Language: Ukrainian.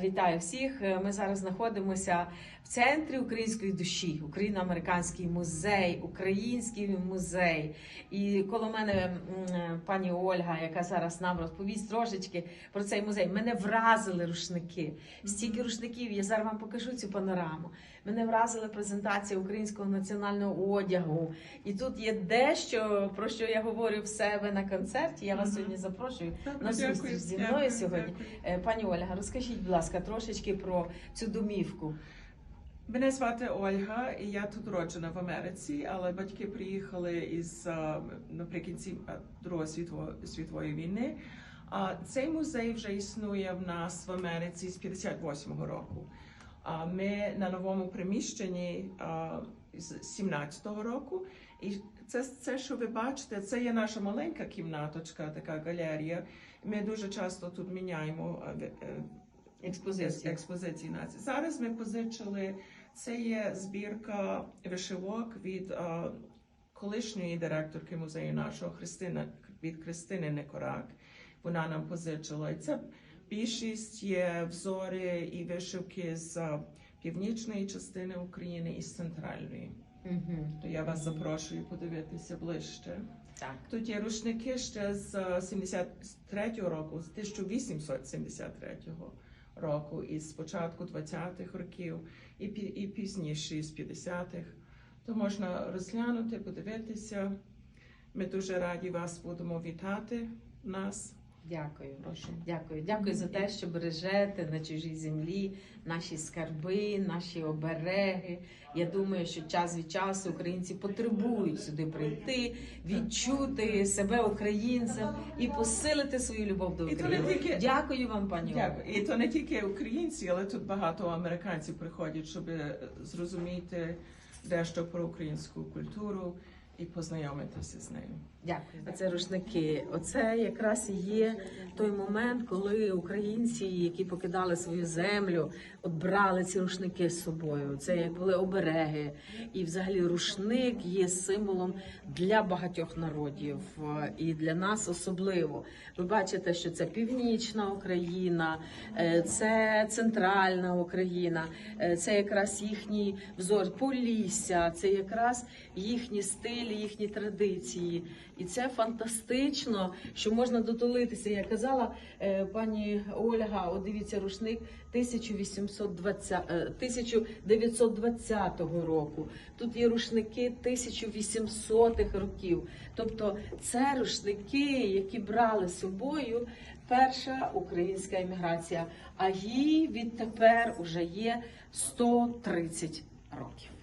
Вітаю всіх. Ми зараз знаходимося в центрі української душі, Україно-американський музей, український музей. І коло мене пані Ольга, яка зараз нам розповість трошечки про цей музей. Мене вразили рушники. Стільки рушників. Я зараз вам покажу цю панораму. Мене вразила презентація українського національного одягу. І тут є дещо про що я говорю в себе на концерті. Я вас сьогодні запрошую на зустріч зі мною сьогодні. Е, Пані Ольга, розкажіть, будь ласка, трошечки про цю домівку. Мене звати Ольга, і я тут роджена в Америці, але батьки приїхали із наприкінці Другої світової, війни. А цей музей вже існує в нас в Америці з 58-го року. А ми на новому приміщенні а, з 17-го року. І це, це, що ви бачите, це є наша маленька кімнаточка, така галерія. Ми дуже часто тут міняємо е, Експозиції. експозиції нації. Зараз ми позичили це є збірка вишивок від е, колишньої директорки музею нашого Христина від Христини Некорак. Вона нам позичила. І це більшість є взори і вишивки з північної частини України і з центральної. Угу. То я вас запрошую подивитися ближче. Так. Тут є рушники ще з е, 73-го року, з 1873 року, і з початку 20-х років, і, пі- і пізніше, з 50-х. То можна розглянути, подивитися. Ми дуже раді вас будемо вітати нас. Дякую. Прошу. Дякую. Дякую за те, що бережете на чужій землі наші скарби, наші обереги. Я думаю, що час від часу українці потребують сюди прийти, відчути себе українцем і посилити свою любов до І то не України. тільки- Дякую вам, пані Дякую. І то не тільки українці, але тут багато американців приходять, щоб зрозуміти дещо про українську культуру і познайомитися з нею. Дякую. Це рушники. Оце якраз і є той момент, коли українці, які покидали свою землю, от брали ці рушники з собою. Це як були обереги. І взагалі рушник є символом для багатьох народів е, і для нас особливо. Ви бачите, що це північна Україна, е, це центральна Україна, е, це якраз їхній взор Полісся, це якраз їхні стилі, їхні традиції. І це фантастично, що можна дотулитися. Я казала е, пані Ольга, от дивіться, рушник 1820, е, 1920 року. Тут є рушники 1800-х років. Тобто це рушники, які брали з собою перша українська еміграція, а їй відтепер уже є 130 років.